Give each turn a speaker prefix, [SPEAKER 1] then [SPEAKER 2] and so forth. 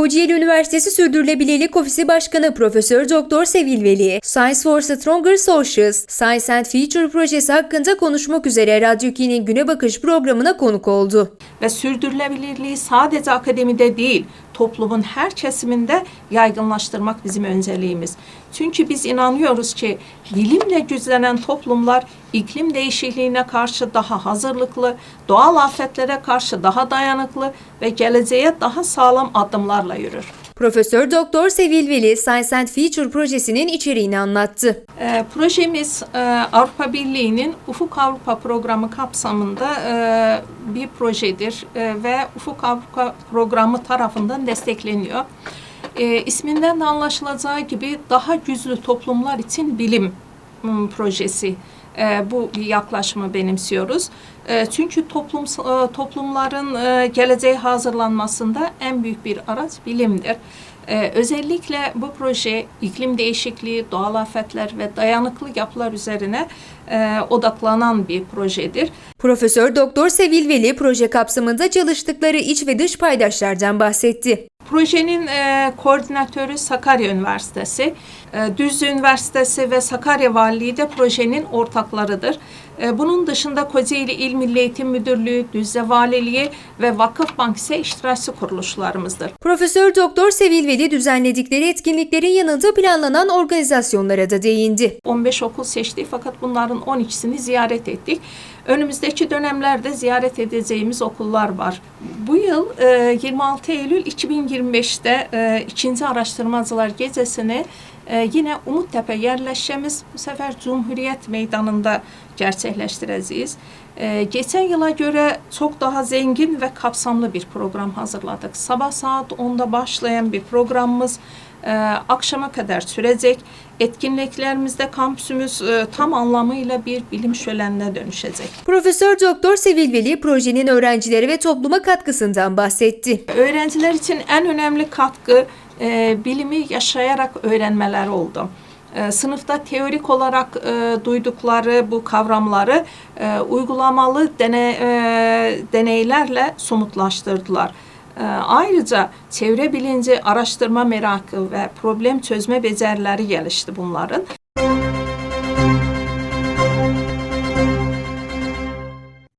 [SPEAKER 1] Kocaeli Üniversitesi Sürdürülebilirlik Ofisi Başkanı Profesör Doktor Sevil Veli, Science for Stronger Socials, Science and Future projesi hakkında konuşmak üzere Radyo 2'nin Güne Bakış programına konuk oldu.
[SPEAKER 2] ve sürdürülebilirliği sadece akademide değil, toplumun her kesiminde yaygınlaştırmak bizim önceliğimiz. Çünkü biz inanıyoruz ki bilimle güçlenen toplumlar iklim değişikliğine karşı daha hazırlıklı, doğal afetlere karşı daha dayanıklı ve geleceğe daha sağlam adımlarla yürür.
[SPEAKER 1] Profesör Doktor Sevil Veli, Science and Future projesinin içeriğini anlattı.
[SPEAKER 2] Ee, projemiz e, Avrupa Birliği'nin Ufuk Avrupa programı kapsamında e, bir projedir e, ve Ufuk Avrupa programı tarafından destekleniyor. E, isminden de anlaşılacağı gibi daha güçlü toplumlar için bilim m, projesi. E, bu yaklaşımı benimsiyoruz. E, çünkü toplum e, toplumların e, geleceğe hazırlanmasında en büyük bir araç bilimdir. Ee, özellikle bu proje iklim değişikliği, doğal afetler ve dayanıklı yapılar üzerine e, odaklanan bir projedir.
[SPEAKER 1] Profesör Doktor Sevil Veli proje kapsamında çalıştıkları iç ve dış paydaşlardan bahsetti.
[SPEAKER 2] Projenin e, koordinatörü Sakarya Üniversitesi, e, Düzce Üniversitesi ve Sakarya Valiliği de projenin ortaklarıdır. E, bunun dışında Kocaeli İl Milli Eğitim Müdürlüğü, Düzce Valiliği ve Vakıfbank ise iştirakçı kuruluşlarımızdır.
[SPEAKER 1] Profesör Doktor Sevil Veli düzenledikleri etkinliklerin yanında planlanan organizasyonlara da değindi.
[SPEAKER 2] 15 okul seçtik fakat bunların 12'sini ziyaret ettik. Önümüzdeki dönemlerde ziyaret edeceğimiz okullar var. Bu yıl e, 26 Eylül 2025'te e, ikinci araştırmacılar gecesini e, yine Umuttepe yerleşeceğimiz bu sefer Cumhuriyet Meydanı'nda gerçekleştireceğiz. E, geçen yıla göre çok daha zengin ve kapsamlı bir program hazırladık. Sabah saat 10'da başlayan bir programımız e, akşama kadar sürecek. Etkinliklerimizde kampüsümüz e, tam anlamıyla bir bilim şölenine dönüşecek.
[SPEAKER 1] Profesör Doktor Sevil Veli projenin öğrencilere ve topluma katkısından bahsetti.
[SPEAKER 2] Öğrenciler için en önemli katkı e, bilimi yaşayarak öğrenmeler oldu. E, sınıfta teorik olarak e, duydukları bu kavramları e, uygulamalı dene, e, deneylerle somutlaştırdılar. E, ayrıca çevre bilinci, araştırma merakı ve problem çözme becerileri gelişti bunların.